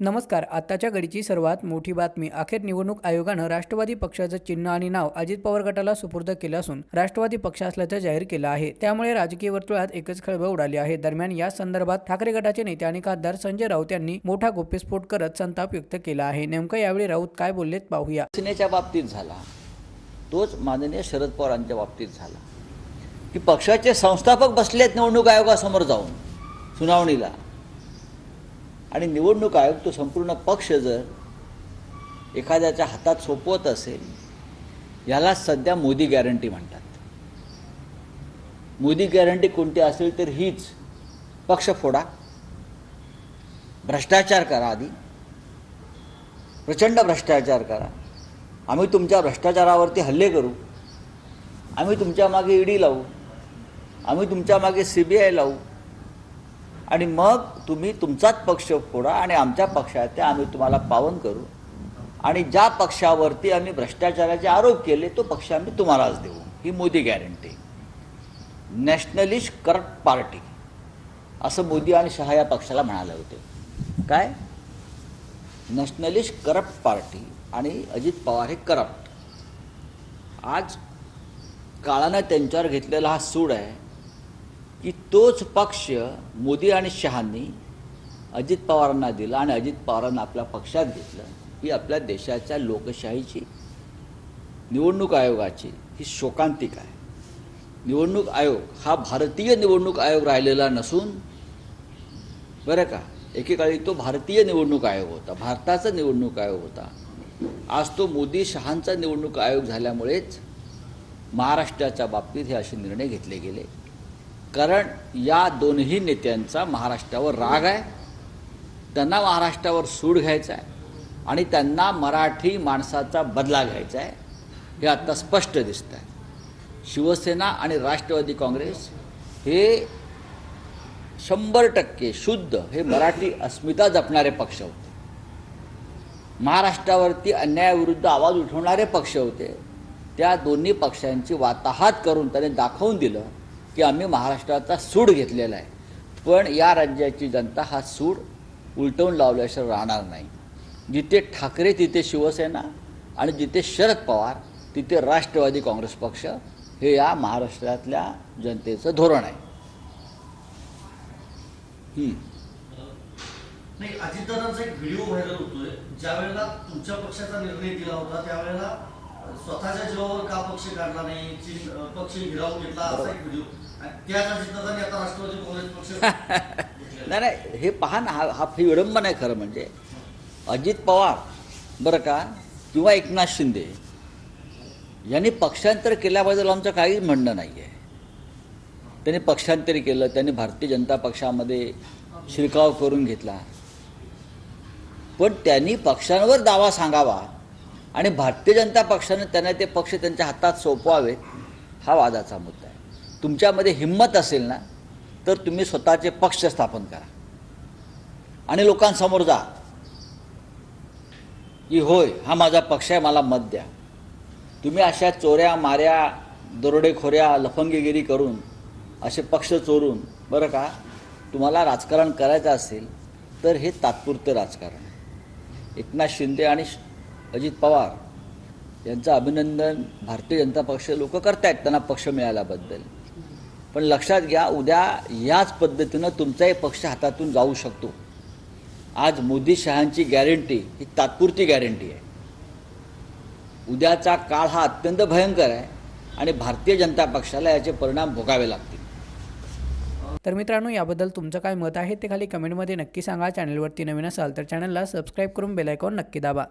नमस्कार आताच्या घडीची सर्वात मोठी बातमी. अखेर निवडणूक आयोगानं राष्ट्रवादी पक्षाचं चिन्ह आणि नाव अजित पवार गटाला सुपूर्द केलं असून राष्ट्रवादी पक्ष असल्याचं जाहीर केलं आहे. त्यामुळे राजकीय वर्तुळात एकच खळबळ उडाली आहे. दरम्यान या संदर्भात ठाकरे गटाचे नेते आणि खासदार संजय राऊत यांनी मोठा गोप्यस्फोट करत संताप व्यक्त केला आहे. नेमकं यावेळी राऊत काय बोललेत पाहूया. सेनेच्या बाबतीत झाला. तोच माननीय शरद पवारांच्या बाबतीत झाला. की पक्षाचे संस्थापक बसलेत निवडणूक आयोगासमोर जाऊन सुनावणीला. आणि निवडणूक आयोग तो संपूर्ण पक्ष जर एखाद्याच्या हातात सोपवत असेल याला सध्या मोदी गॅरंटी म्हणतात. मोदी गॅरंटी कोणती असेल तर हीच. पक्ष फोडा. भ्रष्टाचार करा आधी. प्रचंड भ्रष्टाचार करा. आम्ही तुमच्या भ्रष्टाचारावरती हल्ले करू. आम्ही तुमच्या मागे ईडी लावू. आम्ही तुमच्या मागे सी बी आय लावू. आणि मग तुम्ही तुमचाच पक्ष फोडा आणि आमच्या पक्षाचे आम्ही तुम्हाला पावन करू. आणि ज्या पक्षावरती आम्ही भ्रष्टाचाराचे आरोप केले तो पक्ष आम्ही तुम्हालाच देऊ. ही Modi guarantee nationalist corrupt party असं मोदी आणि शहा या पक्षाला म्हणाले होते. काय? नॅशनलिस्ट करप्ट पार्टी आणि अजित पवार हे करप्ट आज काळानं त्यांच्यावर घेतलेला हा सूड आहे. की तोच पक्ष मोदी आणि शहांनी अजित पवारांना दिला आणि अजित पवारांना आपल्या पक्षात घेतलं. ही आपल्या देशाच्या लोकशाहीची निवडणूक आयोगाची ही शोकांतिक आहे. निवडणूक आयोग हा भारतीय निवडणूक आयोग राहिलेला नसून बरं का एकेकाळी तो भारतीय निवडणूक आयोग होता भारताचा निवडणूक आयोग होता. आज तो मोदी शहांचा निवडणूक आयोग झाल्यामुळेच महाराष्ट्राच्या बाबतीत हे असे निर्णय घेतले गेले. कारण या दोन्ही नेत्यांचा महाराष्ट्रावर राग आहे. त्यांना महाराष्ट्रावर सूड घ्यायचा आहे आणि त्यांना मराठी माणसाचा बदला घ्यायचा आहे हे आता स्पष्ट दिसतं आहे शिवसेना आणि राष्ट्रवादी काँग्रेस हे शंभर टक्के शुद्ध हे मराठी अस्मिता जपणारे पक्ष होते. महाराष्ट्रावरती अन्यायाविरुद्ध आवाज उठवणारे पक्ष होते. त्या दोन्ही पक्षांची वाताहात करून त्याने दाखवून दिलं. की आम्ही महाराष्ट्राचा सूड घेतलेला आहे. पण या राज्याची जनता हा सूड उलटवून लावल्याशिवाय राहणार नाही. जिथे ठाकरे तिथे शिवसेना आणि जिथे शरद पवार तिथे राष्ट्रवादी काँग्रेस पक्ष हे या महाराष्ट्रातल्या जनतेचं धोरण आहे. अजितदादांचा एक व्हिडिओ व्हायरल होतोय. ज्या वेळेला तुमच्या पक्षाचा निर्णय दिला होता त्यावेळेला स्वतःच्या जीवावर का पक्ष काढला नाही? पक्ष हिरावून घेतला असा एक व्हिडिओ. त्याच आता राष्ट्रवादी काँग्रेस पक्ष. नाही नाही हे पहा ना हा हा ही विडंबन आहे खरं म्हणजे. अजित पवार बरं का किंवा एकनाथ शिंदे यांनी पक्षांतर केल्याबद्दल आमचं काहीच म्हणणं नाही आहे त्यांनी पक्षांतर केलं त्यांनी भारतीय जनता पक्षामध्ये शिरकाव करून घेतला. पण त्यांनी पक्षांवर दावा सांगावा. आणि भारतीय जनता पक्षाने त्यांना ते पक्ष त्यांच्या हातात सोपवावे हा वादाचा मुद्दा आहे. तुमच्यामध्ये हिंमत असेल ना तर तुम्ही स्वतःचे पक्ष स्थापन करा. आणि लोकांसमोर जा. की होय हा माझा पक्ष आहे मला मत द्या. तुम्ही अशा चोऱ्या माऱ्या दरोडेखोऱ्या लफंगीगिरी करून असे पक्ष चोरून बरं का तुम्हाला राजकारण करायचं असेल तर हे तात्पुरतं राजकारण आहे. एकनाथ शिंदे आणि अजित पवार यांचं अभिनंदन भारतीय जनता पक्ष लोक करतायत त्यांना पक्ष मिळाल्याबद्दल. पण लक्षात घ्या उद्या याच पद्धतीनं तुमचाही पक्ष हातातून जाऊ शकतो. आज मोदी शहांची गॅरंटी ही तात्पुरती गॅरंटी आहे. उद्याचा काळ हा अत्यंत भयंकर आहे आणि भारतीय जनता पक्षाला याचे परिणाम भोगावे लागतील. तर मित्रांनो याबद्दल तुमचं काय मत आहे ते खाली कमेंटमध्ये नक्की सांगा. चॅनलवरती नवीन असाल तर चॅनलला सबस्क्राईब करून बेलायकॉन नक्की दाबा.